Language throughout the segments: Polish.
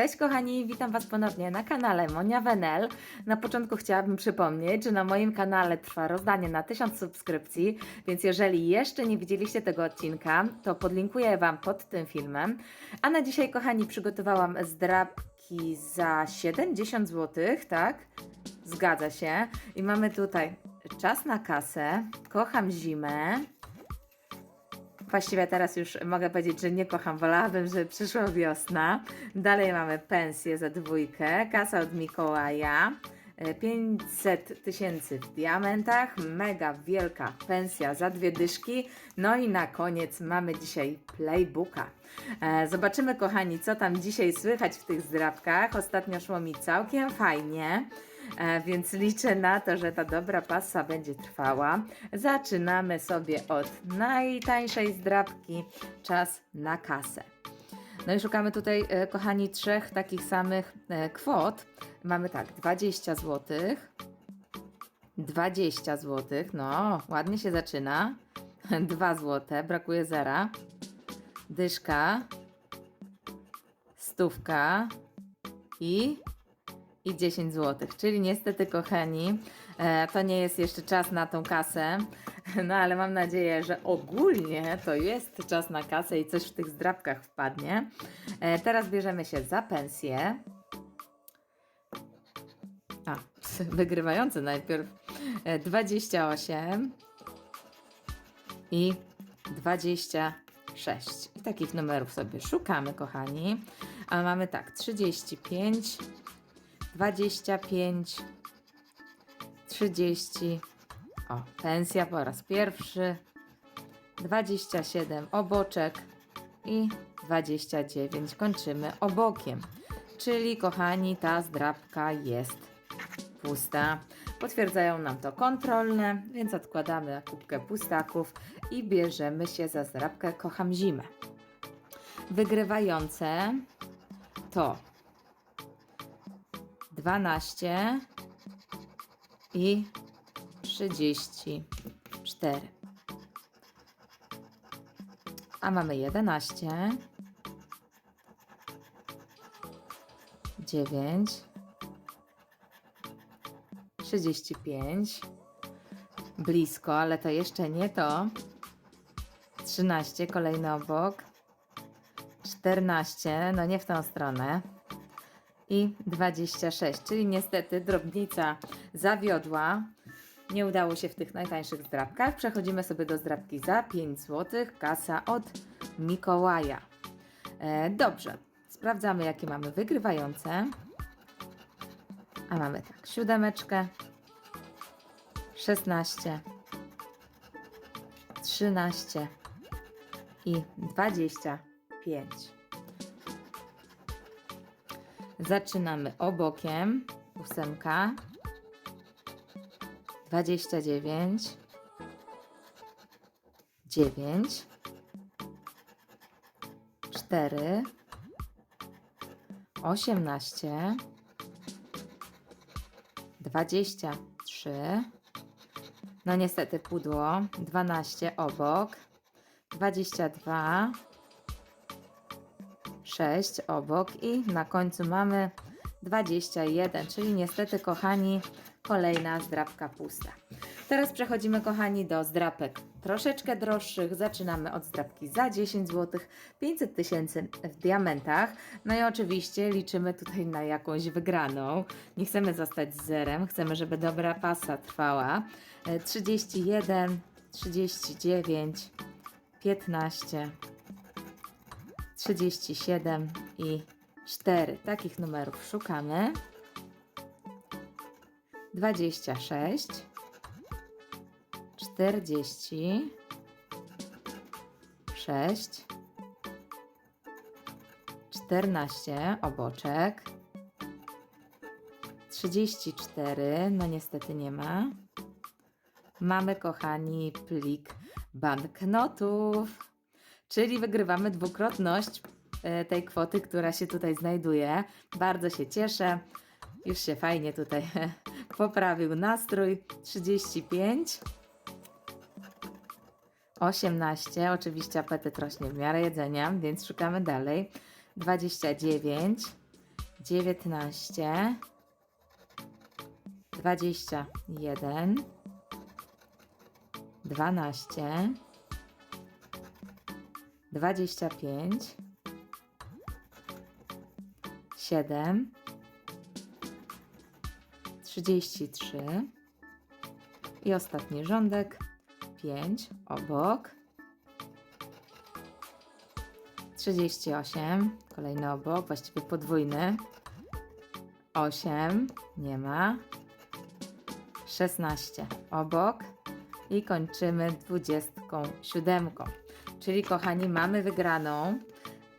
Cześć kochani, witam Was ponownie na kanale Monia Wenel. Na początku chciałabym przypomnieć, że na moim kanale trwa rozdanie na 1000 subskrypcji, więc jeżeli jeszcze nie widzieliście tego odcinka, to podlinkuję Wam pod tym filmem. A na dzisiaj kochani przygotowałam zdrabki za 70 zł, tak? Zgadza się. I mamy tutaj czas na kasę, kocham zimę, Właściwie teraz już mogę powiedzieć, że nie kocham, wolałabym, żeby przyszła wiosna. Dalej mamy pensję za dwójkę, kasa od Mikołaja, e, 500 tysięcy w diamentach, mega wielka pensja za dwie dyszki. No i na koniec mamy dzisiaj playbooka. E, Zobaczymy, kochani, co tam dzisiaj słychać w tych zdrabkach. Ostatnio szło mi całkiem fajnie. E, więc liczę na to, że ta dobra pasa będzie trwała. Zaczynamy sobie od najtańszej zdrabki. Czas na kasę. No i szukamy tutaj, e, kochani, trzech takich samych e, kwot. Mamy tak, 20 zł. 20 zł, no ładnie się zaczyna. 2 zł, brakuje zera. Dyszka. Stówka. I i 10 zł. Czyli niestety, kochani, e, to nie jest jeszcze czas na tą kasę. No ale mam nadzieję, że ogólnie to jest czas na kasę i coś w tych zdrabkach wpadnie. E, Teraz bierzemy się za pensję. A, wygrywający najpierw e, 28 i 26. I takich numerów sobie szukamy, kochani. A mamy tak, 35, 25, 30. O, pensja po raz pierwszy. 27 oboczek i 29 kończymy obokiem. Czyli, kochani, ta zdrabka jest pusta. Potwierdzają nam to kontrolne, więc odkładamy kubkę pustaków i bierzemy się za zdrabkę Kocham Zimę. Wygrywające to 12 i 34. A mamy 11, 9, 35. Blisko, ale to jeszcze nie to. 13, kolejny obok. 14, no nie w tą stronę i 26, czyli niestety drobnica zawiodła. Nie udało się w tych najtańszych zdrabkach. Przechodzimy sobie do zdrabki za 5 zł, kasa od Mikołaja. E, dobrze, sprawdzamy jakie mamy wygrywające. A mamy tak, siódemeczkę, 16, 13 i 25. Zaczynamy obokiem. Ósemka. 29. 9. 4. 18. 23. No niestety pudło. 12 obok. 22. 6 obok i na końcu mamy 21, czyli niestety, kochani, kolejna zdrabka pusta. Teraz przechodzimy, kochani, do zdrapek troszeczkę droższych. Zaczynamy od zdrabki za 10 zł, 500 tysięcy w diamentach. No i oczywiście liczymy tutaj na jakąś wygraną. Nie chcemy zostać z zerem, chcemy, żeby dobra pasa trwała. E, 31, 39, 15, 37 i 4. Takich numerów szukamy. 26, 40, 6, 14 oboczek, 34, no niestety nie ma. Mamy, kochani, plik banknotów. Czyli wygrywamy dwukrotność e, tej kwoty, która się tutaj znajduje. Bardzo się cieszę. Już się fajnie tutaj poprawił nastrój. 35. 18. Oczywiście apetyt rośnie w miarę jedzenia, więc szukamy dalej. 29. dziewiętnaście, dwadzieścia jeden, dwanaście, dwadzieścia pięć, siedem, trzydzieści trzy i ostatni rządek, pięć obok. 38, kolejny obok, właściwie podwójny. 8, nie ma. 16 obok i kończymy 27. Czyli kochani, mamy wygraną,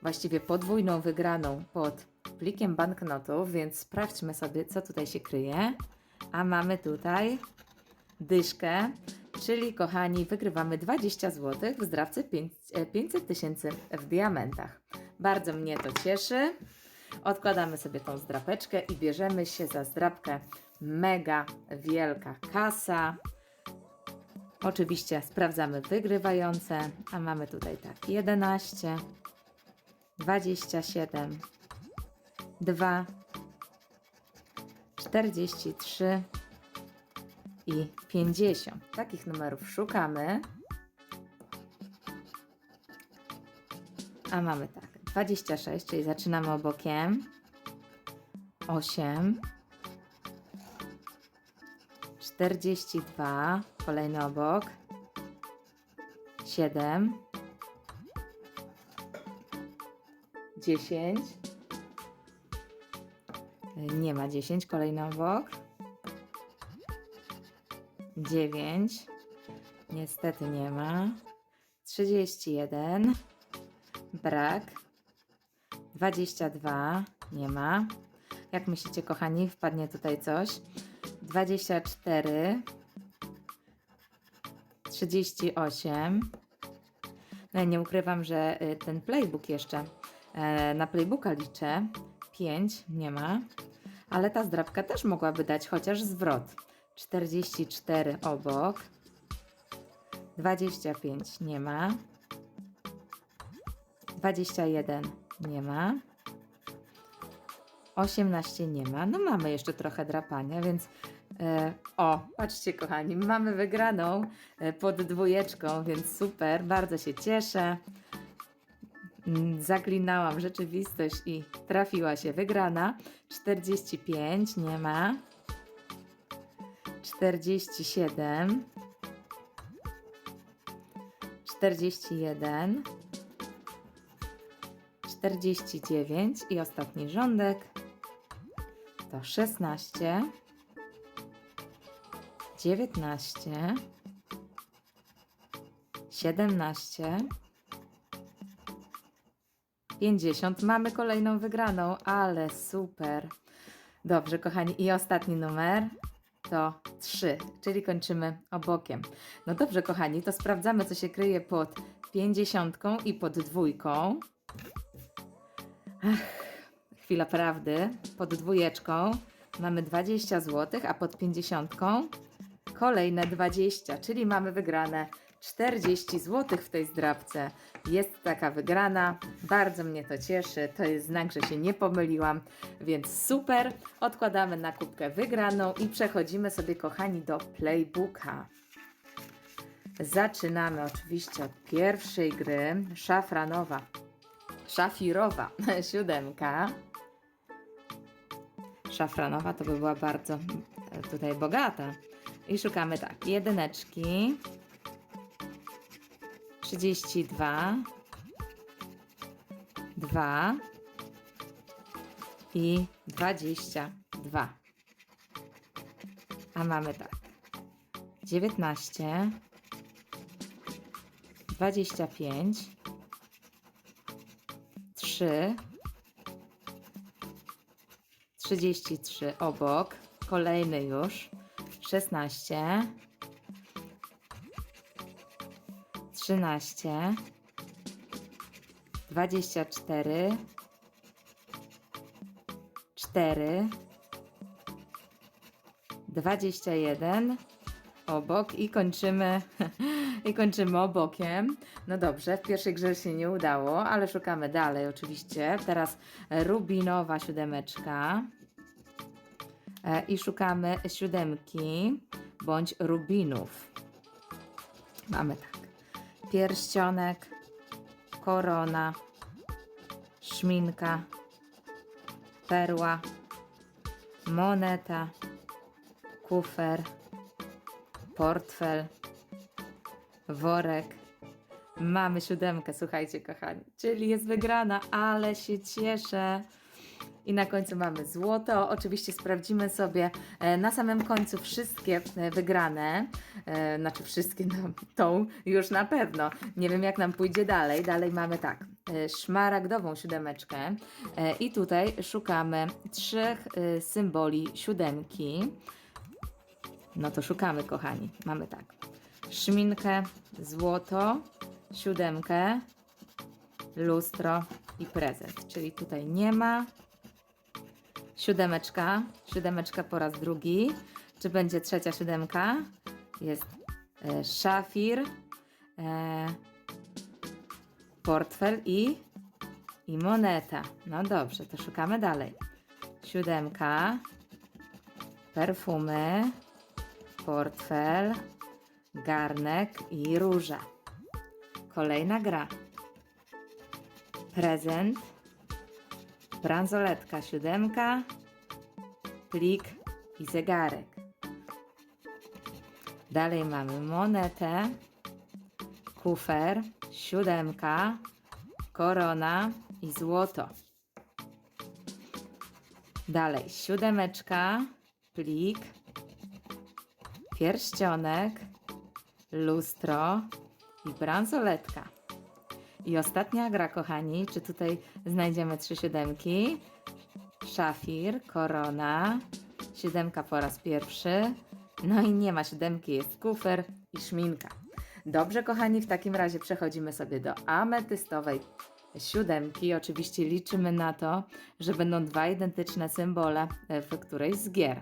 właściwie podwójną wygraną pod plikiem banknotów, więc sprawdźmy sobie, co tutaj się kryje. A mamy tutaj dyszkę, czyli kochani, wygrywamy 20 zł w zdrawce pięć- e, 500 tysięcy w diamentach. Bardzo mnie to cieszy. Odkładamy sobie tą zdrapeczkę i bierzemy się za zdrapkę mega wielka kasa. Oczywiście sprawdzamy wygrywające, a mamy tutaj tak 11, 27, 2, 43 i 50. Takich numerów szukamy. A mamy tak, 26, czyli zaczynamy obokiem. 8, 42, kolejny obok. 7, 10, nie ma 10, kolejny obok. 9, niestety nie ma. 31, brak. 22, nie ma. Jak myślicie, kochani, wpadnie tutaj coś? 24, 38. No nie ukrywam, że y, ten playbook jeszcze e, na playbooka liczę. 5 nie ma, ale ta zdrabka też mogłaby dać chociaż zwrot. 44 obok, 25 nie ma, 21 nie ma, 18 nie ma. No mamy jeszcze trochę drapania, więc o, patrzcie kochani, mamy wygraną e, pod dwójeczką, więc super, bardzo się cieszę. Mm, Zaklinałam rzeczywistość i trafiła się wygrana. 45 nie ma. 47 41 49 i ostatni rządek to 16 19 17 50. Mamy kolejną wygraną, ale super. Dobrze, kochani, i ostatni numer to 3, czyli kończymy obokiem. No dobrze, kochani, to sprawdzamy, co się kryje pod 50 i pod dwójką. Ach, chwila prawdy. Pod dwójeczką mamy 20 zł, a pod 50 kolejne 20, czyli mamy wygrane 40 zł w tej zdrabce. Jest taka wygrana, bardzo mnie to cieszy. To jest znak, że się nie pomyliłam, więc super. Odkładamy na kubkę wygraną i przechodzimy sobie, kochani, do playbooka. Zaczynamy oczywiście od pierwszej gry, szafranowa, szafirowa siódemka. Szafranowa to by była bardzo e, tutaj bogata. I szukamy tak, jedyneczki, 32, 2 i 22. A mamy tak, 19, 25, 3, 33 obok, kolejny już, 16, 13, 24, 4, 21, obok i kończymy, i kończymy obokiem. No dobrze, w pierwszej grze się nie udało, ale szukamy dalej oczywiście. Teraz rubinowa siódemeczka. E, I szukamy siódemki bądź rubinów. Mamy tak. Pierścionek, korona, szminka, perła, moneta, kufer, portfel, worek. Mamy siódemkę, słuchajcie, kochani. Czyli jest wygrana, ale się cieszę. I na końcu mamy złoto. Oczywiście sprawdzimy sobie e, na samym końcu wszystkie e, wygrane. E, Znaczy wszystkie, no tą już na pewno. Nie wiem jak nam pójdzie dalej. Dalej mamy tak, szmaragdową siódemeczkę. I tutaj szukamy trzech symboli siódemki. No to szukamy, kochani. Mamy tak. Szminkę, złoto, siódemkę, lustro i prezent. Czyli tutaj nie ma. Siódemeczka. Siódemeczka po raz drugi. Czy będzie trzecia siódemka? Jest e, szafir, e, portfel i, i moneta. No dobrze, to szukamy dalej. Siódemka, perfumy, portfel, garnek i róża. Kolejna gra. Prezent, bransoletka, siódemka, plik i zegarek. Dalej mamy monetę, kufer, siódemka, korona i złoto. Dalej siódemeczka, plik, pierścionek, lustro i bransoletka. I ostatnia gra, kochani, czy tutaj znajdziemy trzy siódemki? Szafir, korona, siódemka po raz pierwszy. No i nie ma siódemki, jest kufer i szminka. Dobrze, kochani, w takim razie przechodzimy sobie do ametystowej siódemki. Oczywiście liczymy na to, że będą dwa identyczne symbole e, w którejś z gier.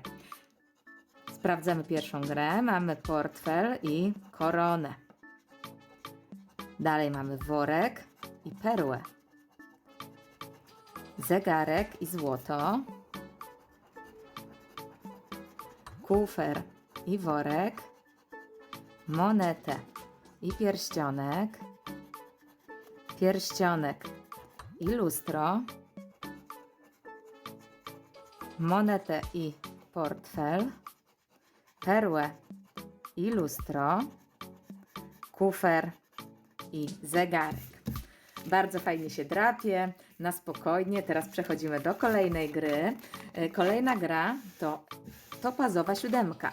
Sprawdzamy pierwszą grę. Mamy portfel i koronę. Dalej mamy worek i perłę. Zegarek i złoto. Kufer i worek. Monetę i pierścionek. Pierścionek i lustro. Monetę i portfel. Perłę i lustro. Kufer i zegarek. Bardzo fajnie się drapie, na spokojnie. Teraz przechodzimy do kolejnej gry. E, Kolejna gra to topazowa siódemka.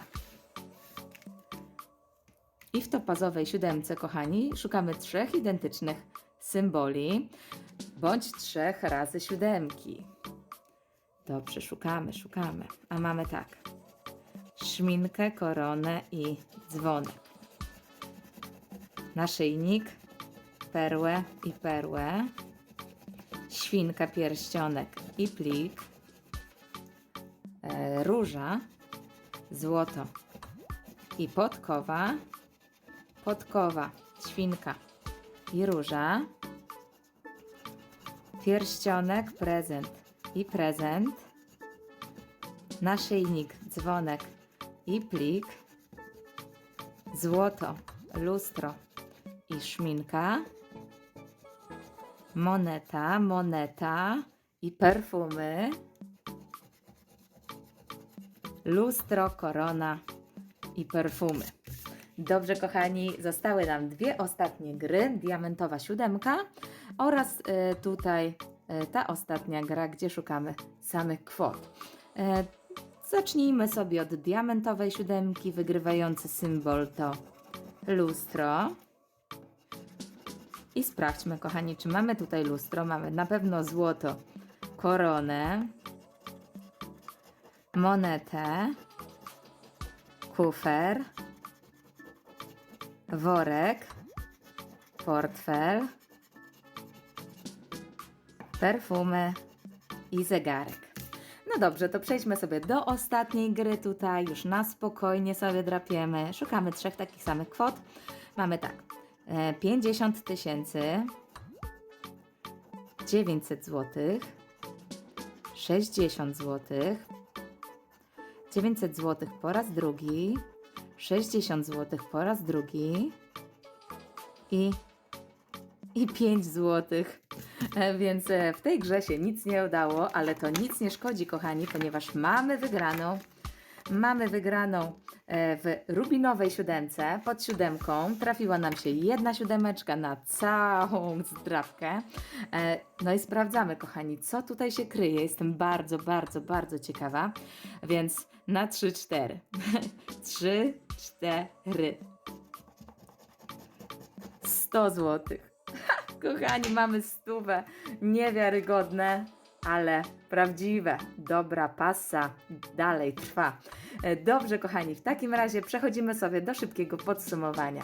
I w topazowej siódemce, kochani, szukamy trzech identycznych symboli bądź trzech razy siódemki. Dobrze, szukamy, szukamy. A mamy tak. Szminkę, koronę i dzwonek. Naszyjnik, perłę i perłę, świnka, pierścionek i plik, e, róża, złoto i podkowa, podkowa, świnka i róża, pierścionek, prezent i prezent, naszyjnik, dzwonek i plik, złoto, lustro i szminka, moneta, moneta i perfumy, lustro, korona i perfumy. Dobrze, kochani, zostały nam dwie ostatnie gry: Diamentowa siódemka oraz e, tutaj e, ta ostatnia gra, gdzie szukamy samych kwot. E, zacznijmy sobie od diamentowej siódemki. Wygrywający symbol to lustro. I sprawdźmy, kochani, czy mamy tutaj lustro. Mamy na pewno złoto, koronę, monetę, kufer, worek, portfel, perfumy i zegarek. No dobrze, to przejdźmy sobie do ostatniej gry tutaj, już na spokojnie sobie drapiemy. Szukamy trzech takich samych kwot. Mamy tak, 50 tysięcy, 900 zł, 60 zł, 900 zł po raz drugi, 60 zł po raz drugi i, i 5 zł. E, Więc e, w tej grze się nic nie udało, ale to nic nie szkodzi, kochani, ponieważ mamy wygraną. Mamy wygraną e, w rubinowej siódemce. Pod siódemką trafiła nam się jedna siódemeczka na całą zdrabkę. E, No i sprawdzamy, kochani, co tutaj się kryje. Jestem bardzo, bardzo, bardzo ciekawa. Więc na 3-4. 3, 4. 100 złotych. Kochani, mamy stówę. Niewiarygodne, ale prawdziwe. Dobra pasa dalej trwa. E, Dobrze, kochani, w takim razie przechodzimy sobie do szybkiego podsumowania.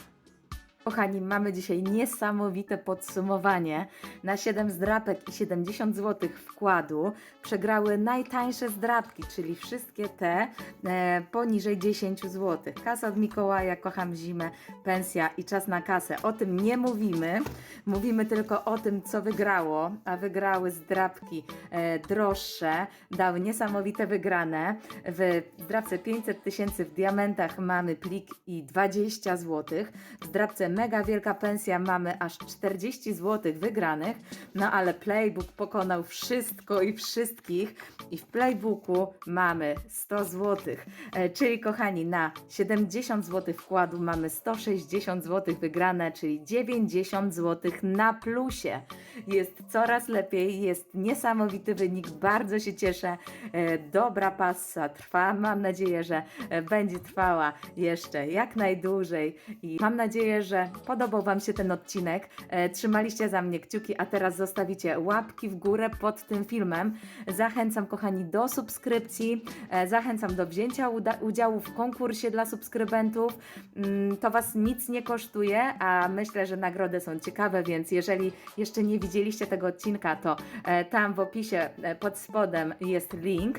Kochani, mamy dzisiaj niesamowite podsumowanie. Na 7 zdrapek i 70 zł wkładu przegrały najtańsze zdrapki, czyli wszystkie te e, poniżej 10 zł. Kasa od Mikołaja, kocham zimę, pensja i czas na kasę. O tym nie mówimy. Mówimy tylko o tym, co wygrało, a wygrały zdrapki e, droższe, dały niesamowite wygrane. W zdrapce 500 tysięcy w diamentach mamy plik i 20 zł. W zdrapce mega wielka pensja mamy aż 40 zł wygranych. No ale Playbook pokonał wszystko i wszystkich i w Playbooku mamy 100 zł. E, czyli kochani, na 70 zł wkładu mamy 160 zł wygrane, czyli 90 zł na plusie. Jest coraz lepiej, jest niesamowity wynik, bardzo się cieszę. E, Dobra passa trwa, mam nadzieję, że będzie trwała jeszcze jak najdłużej i mam nadzieję, że podobał Wam się ten odcinek. E, Trzymaliście za mnie kciuki, a teraz zostawicie łapki w górę pod tym filmem. Zachęcam, kochani, do subskrypcji, e, zachęcam do wzięcia udziału w konkursie dla subskrybentów. Mm, To Was nic nie kosztuje, a myślę, że nagrody są ciekawe, więc jeżeli jeszcze nie widzieliście tego odcinka, to e, tam w opisie pod spodem jest link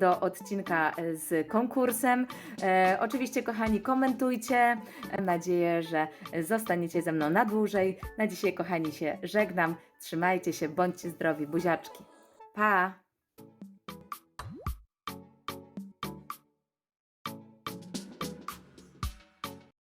do odcinka z konkursem. Oczywiście, kochani, komentujcie. Mam nadzieję, że zostaniecie ze mną na dłużej. Na dzisiaj, kochani, się żegnam. Trzymajcie się, bądźcie zdrowi, buziaczki. Pa!